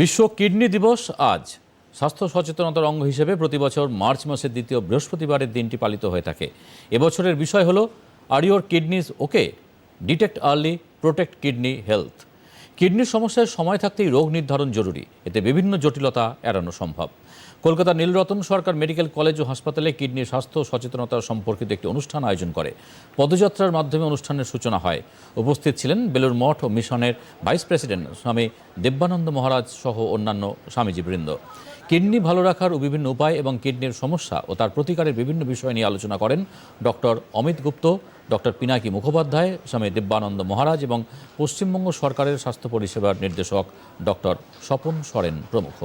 বিশ্ব কিডনি দিবস আজ। স্বাস্থ্য সচেতনতার অঙ্গ হিসেবে প্রতি বছর মার্চ মাসের দ্বিতীয় বৃহস্পতিবারের দিনটি পালিত হয়ে থাকে। এবছরের বিষয় হলো are your kidneys okay detect early protect kidney health কিডনির সমস্যায় সময় থাকতেই রোগ নির্ধারণ জরুরি। এতে বিভিন্ন জটিলতা এড়ানো সম্ভব। কলকাতার নীলরতন সরকার মেডিকেল কলেজ ও হাসপাতালে কিডনির স্বাস্থ্য সচেতনতা সম্পর্কিত একটি অনুষ্ঠান আয়োজন করে। পদযাত্রার মাধ্যমে অনুষ্ঠানের সূচনা হয়। উপস্থিত ছিলেন বেলুর মঠ ও মিশনের ভাইস প্রেসিডেন্ট স্বামী দেব্যানন্দ মহারাজ সহ অন্যান্য স্বামীজীবৃন্দ। কিডনি ভালো রাখার বিভিন্ন উপায় এবং কিডনির সমস্যা ও তার প্রতিকারের বিভিন্ন বিষয় নিয়ে আলোচনা করেন ডক্টর অমিত গুপ্ত ডক্টর পিনাকি মুখোপাধ্যায়, স্বামী দেব্যানন্দ মহারাজ এবং পশ্চিমবঙ্গ সরকারের স্বাস্থ্য পরিষেবার নির্দেশক ডক্টর স্বপন সরেন প্রমুখ।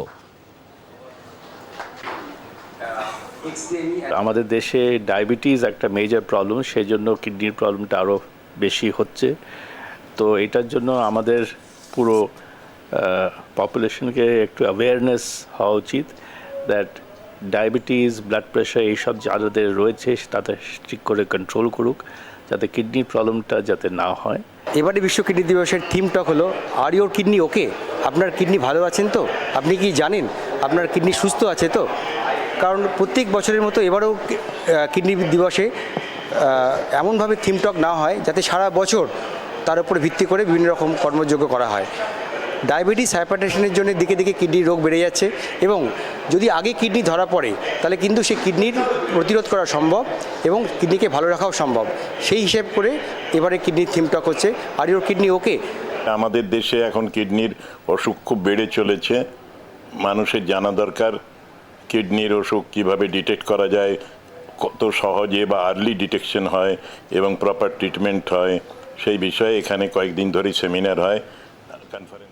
আমাদের দেশে ডায়াবেটিস একটা মেজর প্রবলেম সেই জন্য কিডনির প্রবলেমটা আরও বেশি হচ্ছে। তো এটার জন্য আমাদের পুরো পপুলেশনকে একটু অ্যাওয়ারনেস হওয়া উচিত দ্যাট ডায়াবেটিস ব্লাড প্রেশার এইসব যাদের রয়েছে তাতে ঠিক করে কন্ট্রোল করুক, যাতে কিডনির প্রবলেমটা যাতে না হয়। এবারে বিশ্ব কিডনি দিবসের থিমটা হলো আর ইউর কিডনি ওকে আপনার কিডনি ভালো আছেন তো? আপনি কি জানেন আপনার কিডনি সুস্থ আছে তো? কারণ প্রত্যেক বছরের মতো এবারেও কিডনি দিবসে এমনভাবে থিম টক না হয়, যাতে সারা বছর তার উপর ভিত্তি করে বিভিন্ন রকম কর্মযোগ্য করা হয়। ডায়াবেটিস, হাইপারটেনশনের জন্য দিকে দিকে কিডনির রোগ বেড়ে যাচ্ছে এবং যদি আগে কিডনি ধরা পড়ে, তাহলে কিন্তু সেই কিডনির প্রতিরোধ করা সম্ভব এবং কিডনিকে ভালো রাখাও সম্ভব। সেই হিসেব করে এবারে কিডনির থিমটক হচ্ছে। আর ইউর কিডনি ওকে আমাদের দেশে এখন কিডনির অসুখ খুব বেড়ে চলেছে। মানুষের জানা দরকার কিডনির অসুখ কীভাবে ডিটেক্ট করা যায়, কত সহজে বা আর্লি ডিটেকশন হয় এবং প্রপার ট্রিটমেন্ট হয়, সেই বিষয়ে এখানে কয়েকদিন ধরেই সেমিনার হয়। কনফারেন্স